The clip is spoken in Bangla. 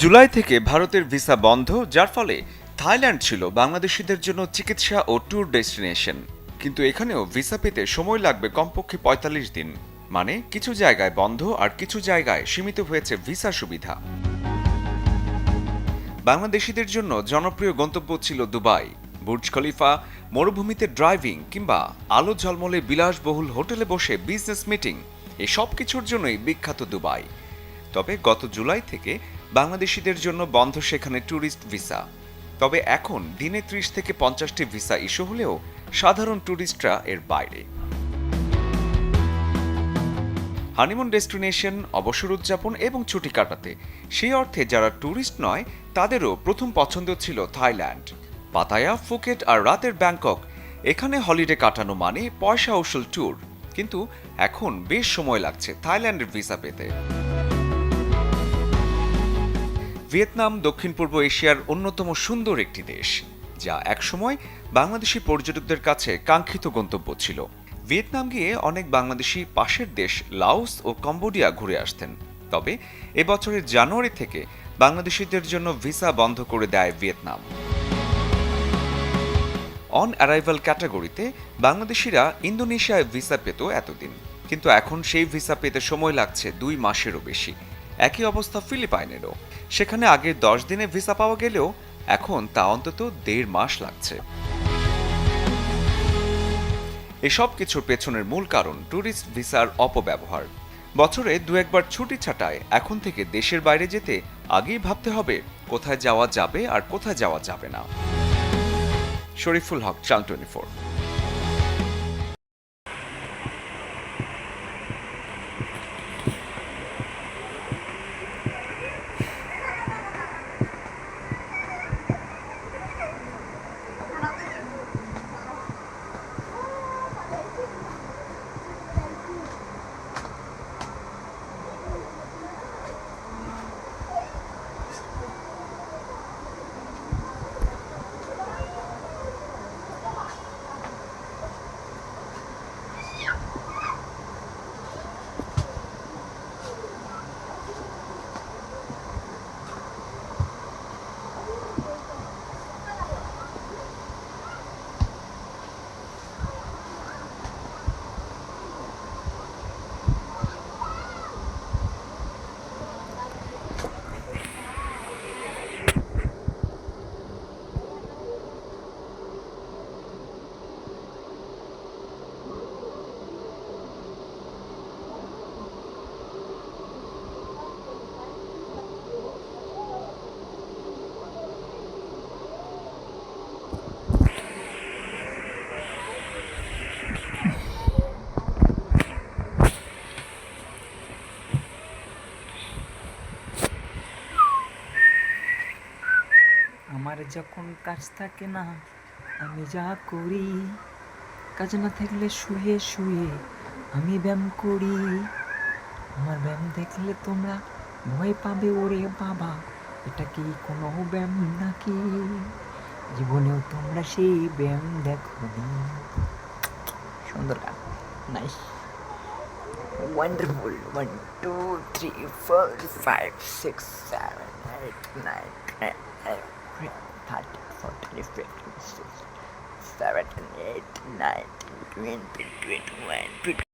জুলাই থেকে ভারতের ভিসা বন্ধ, যার ফলে থাইল্যান্ড ছিল বাংলাদেশিদের জন্য চিকিৎসা ও ট্যুর ডেস্টিনেশন। কিন্তু এখানেও ভিসা পেতে সময় লাগবে কমপক্ষে পঁয়তাল্লিশ দিন। মানে কিছু জায়গায় বন্ধ আর কিছু জায়গায় সীমিত হয়েছে ভিসা সুবিধা। বাংলাদেশিদের জন্য জনপ্রিয় গন্তব্য ছিল দুবাই। বুর্জ খলিফা, মরুভূমিতে ড্রাইভিং কিংবা আলো ঝলমলে বিলাসবহুল হোটেলে বসে বিজনেস মিটিং এসব কিছুর জন্যই বিখ্যাত দুবাই। তবে গত জুলাই থেকে বাংলাদেশিদের জন্য বন্ধ সেখানে ট্যুরিস্ট ভিসা। তবে এখন দিনে ত্রিশ থেকে পঞ্চাশটি ভিসা ইস্যু হলেও সাধারণ ট্যুরিস্টরা এর বাইরে। হানিমুন ডেস্টিনেশন, অবসর উদযাপন এবং ছুটি কাটাতে। সেই অর্থে যারা ট্যুরিস্ট নয়, তাদেরও প্রথম পছন্দ ছিল থাইল্যান্ড। পাতায়া, ফুকেট আর রাতের ব্যাংকক। এখানে হলিডে কাটানো মানে পয়সা উসুল ট্যুর। কিন্তু এখন বেশ সময় লাগছে থাইল্যান্ডের ভিসা পেতে। ভিয়েতনাম, দক্ষিণ পূর্ব এশিয়ার অন্যতম সুন্দর একটি দেশ, যা একসময় বাংলাদেশি পর্যটকদের কাছে কাঙ্ক্ষিত গন্তব্য ছিল। ভিয়েতনাম গিয়ে অনেক বাংলাদেশি পাশের দেশ লাওস ও কম্বোডিয়া ঘুরে আসতেন। তবে এবছরের জানুয়ারি থেকে বাংলাদেশিদের জন্য ভিসা বন্ধ করে দেয় ভিয়েতনাম। অন অ্যারাইভাল ক্যাটাগরিতে বাংলাদেশিরা ইন্দোনেশিয়ায় ভিসা পেত এতদিন। কিন্তু এখন সেই ভিসা পেতে সময় লাগছে দুই মাসেরও বেশি। একই অবস্থা ফিলিপাইনেরও। সেখানে আগে দশ দিনে ভিসা পাওয়া গেলেও এখন তা অন্তত দেড় মাস লাগছে। এসব কিছুর পেছনের মূল কারণ ট্যুরিস্ট ভিসার অপব্যবহার। বছরে দু একবার ছুটি ছাটায় এখন থেকে দেশের বাইরে যেতে আগেই ভাবতে হবে কোথায় যাওয়া যাবে আর কোথায় যাওয়া যাবে না। শরীফুল হক, চাল টোয়েন্টি ফোর আমার যখন কাজ থাকে না, আমি যা করি, কাজ না থাকলে শুয়ে শুয়ে আমি ব্যায়াম করি। আমার ব্যায়াম দেখলে তোমরা ভয় পাবে, ওরে বাবা, এটা কি কোনো ব্যায়াম নাকি? জীবনেও তোমরা সেই ব্যায়াম দেখো সুন্দর গান। Nice wonderful one two three four five six seven eight nine started for 25, 26, 7, 20, 21, 22.